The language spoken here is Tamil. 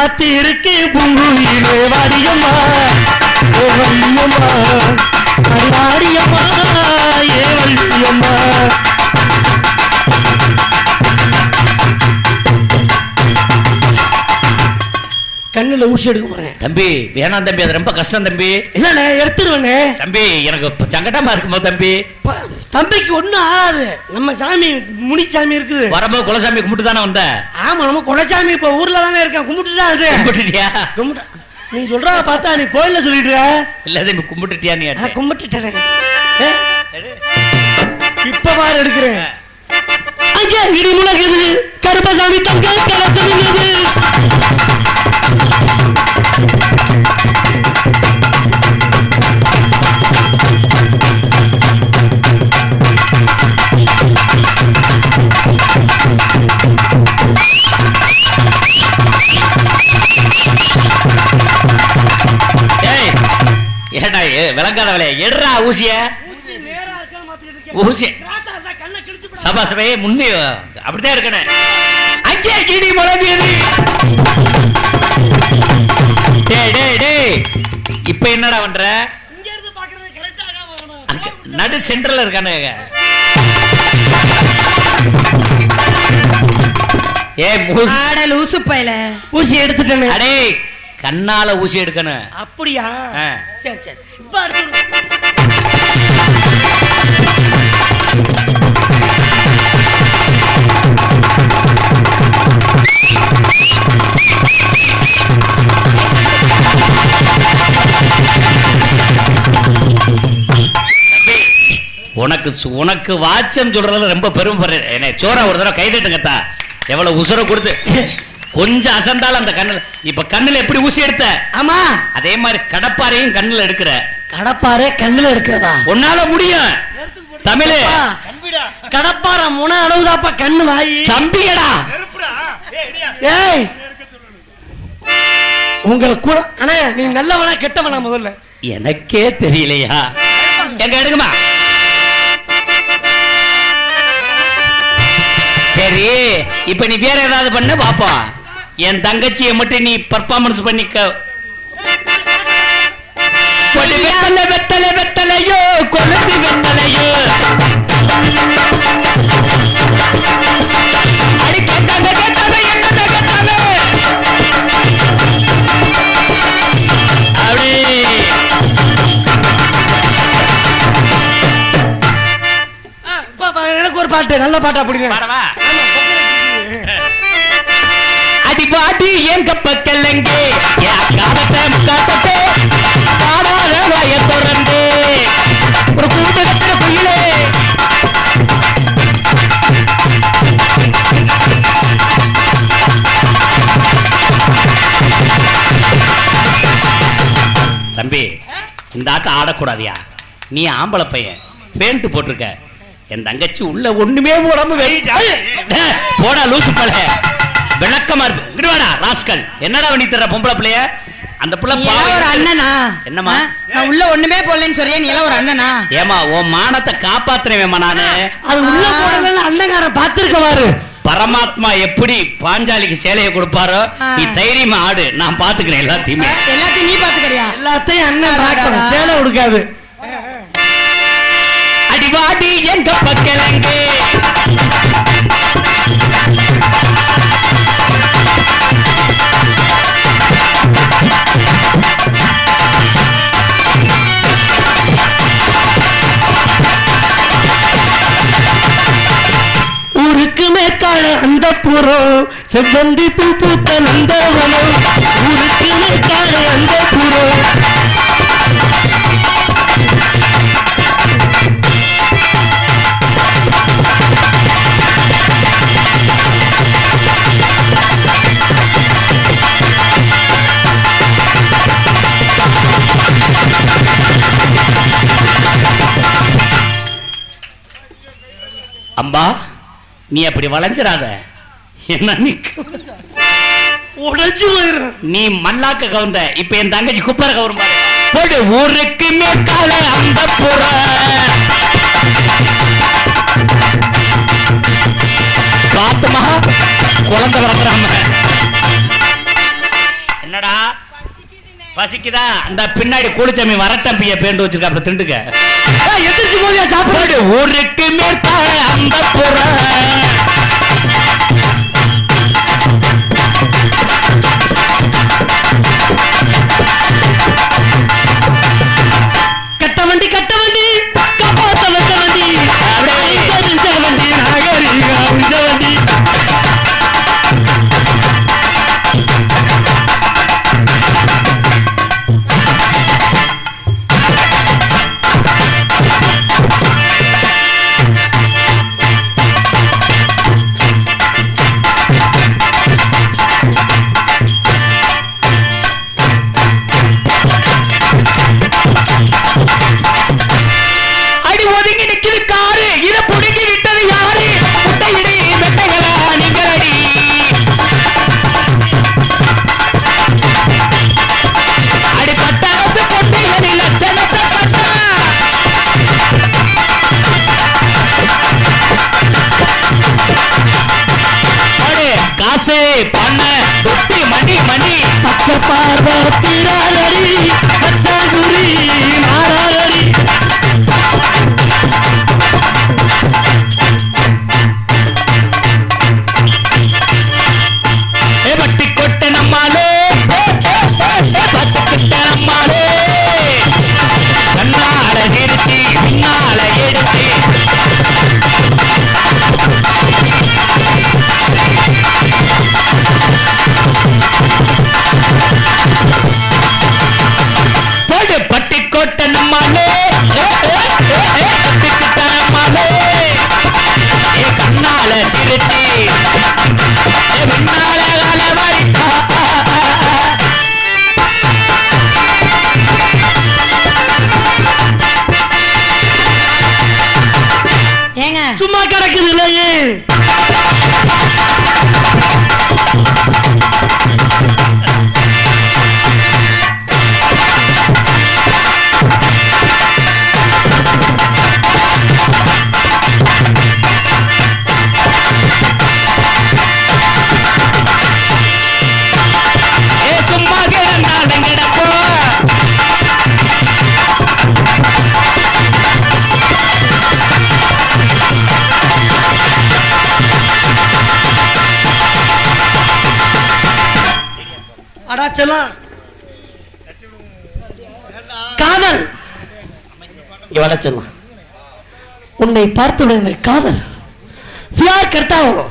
காத்து இருக்கு பூங்குயிலே வாடியம்மா. ஓ வள்ளியம்மா வாடியம்மா ஏ வள்ளியம்மா. கண்ணுல ஊசி எடுக்க போறேன். தம்பி வேணாம் தம்பி அது ரொம்ப கஷ்டம் தம்பி. இல்லண்ணே எடுத்துருவேண்ணே. தம்பி எனக்கு சங்கடமா இருக்குமோ தம்பி? தம்பிக்கு ஒண்ணும் ஆகாது. நம்ம சாமி முனிச்சாமி இருக்குது. வரும்போது குலசாமி கும்பிட்டு தானே வந்த? ஆமா நம்ம குலசாமி இப்ப ஊர்ல தானே இருக்கேன். கும்பிட்டு தான் அது கும்பிட்டுட்டியா? கும்பிட்டு நீ சொல்றத பார்த்தா நீ கோயில்ல சொல்லிட்டு இல்ல தம்பி கும்பிட்டுட்டியா நீ கும்பிட்டுட்டேனே. இப்ப பாரு எடுக்கிறேன். இடி முழங்குது. கருப்பசாமி தங்க கலசமிங்குது விளங்காத வேலைய எடுறா ஊசிய. ஊசி சபா சபையே முன்னே அப்படித்தான் இருக்கணும். அங்கே கிடி முழங்கியது டேய் டேய் டேய். இப்ப என்னடா பண்ற? நடு சென்டர்ல இருக்கானுங்க ஏ லூசு பயல. ஊசி எடுத்துட்டேனே. அடே கண்ணால ஊசி எடுக்கணும். அப்படியா. சரி சரி. உனக்கு உனக்கு வாச்சம் சொல்றதுல ரொம்ப பெருமைப்படுறேன் என்ன சோரா ஒரு தடவை கைதட்டுங்கத்தா எவ்வளவு உசுர கொடுத்து. கொஞ்சம் அசந்தாலும் அந்த கண்ணுல இப்ப கண்ணுல எப்படி ஊசி எடுத்த? ஆமா. அதே மாதிரி கடப்பாரையும் கண்ணுல எடுக்கிற. கடப்பாறை கண்ணுல இருக்கிறதா? உன்னால முடியும். தமிழ். கடப்பாறை முன அளவுதாப்பா கண்ணு வாயி. தம்பியடா. ஏய் உங்களை கூட அண்ணா நீ நல்லவனா கெட்டவனா முதல்ல. எனக்கே தெரியலையா? எங்க எடுக்குமா சரி இப்ப நீ வேற ஏதாவது பண்ண பாப்போம். என் தங்கச்சியை மட்டும் நீ பர்ஃபார்மன்ஸ் பண்ணிக்க கொடு வெத்தலை வெத்தலை வெத்தலையோ கொழுந்து வெத்தலையோ. எனக்கு ஒரு பாட்டு நல்ல பாட்டு பாடவா? அடி பாடி என் கப்பக்கல்லங்க தம்பி இந்த ஆட்டம் ஆடக்கூடாதியா? நீ ஆம்பளை பையன். பேண்ட் போட்டிருக்க. என் தங்கச்சி உள்ள ஒண்ணுமே உடம்பு போடா லூசு பல. விளக்கமா இருக்கு. ராஸ்கல். என்னடா பண்ணி தர்ற பொம்பளை பிள்ளைய? அந்த புள்ள ஒரு அண்ணனா? என்னம்மா? ஆ? நான் உள்ள ஒண்ணுமே போடலன்னு சொல்றியா நீ எல்லாம் ஒரு அண்ணனா? ஏமா உன் மானத்தை காப்பாத்துறவேம்மா நானு. அது உள்ள. போடலன்னு அண்ணங்காரன் பாத்துருக்க பாரு. பரமாத்மா எப்படி பாஞ்சாலிக்கு சேலையை கொடுப்பாரோ. நீ தைரியமா ஆடு. நான் பாத்துக்கிறேன் எல்லாத்தையுமே. எல்லாத்தையும் நீ பாத்துக்கறியா? எல்லாத்தையும் அண்ணன். பார்க்கணும் சேலை கொடுக்காது அடிவாடி எங்க பக்கலங்க? அந்த புறம் செவ்வந்தி பூ பூத்த நந்தவனம் ஊருக்கு மேற்கால அந்த புறம் அம்பா. நீ அப்படி வளைஞ்சிராத. என்ன நீ உடைச்சு நீ மல்லாக்க கவுந்த இப்ப என் தங்கச்சி குப்பர கவரும் போடு ஊருக்கு மேற்கால அந்த புற. பாத்துமா குழந்தை வளர்க்குறாம. பசிக்குதா? அந்த பின்னாடி கூலிச்சாமி வரட்டம்பிய பேண்டு வச்சிருக்க அப்புறம் திண்டுக்க எதிர்த்து போதியா சாப்பாடு. ஊருக்கு மேற்பாடு அந்த புற சும்மா கிடக்குது இல்லையே? அடா அடாச்சலாம் காதல். இங்க வர உன்னை பார்த்து காதல். பியார் கர்த்தாவோ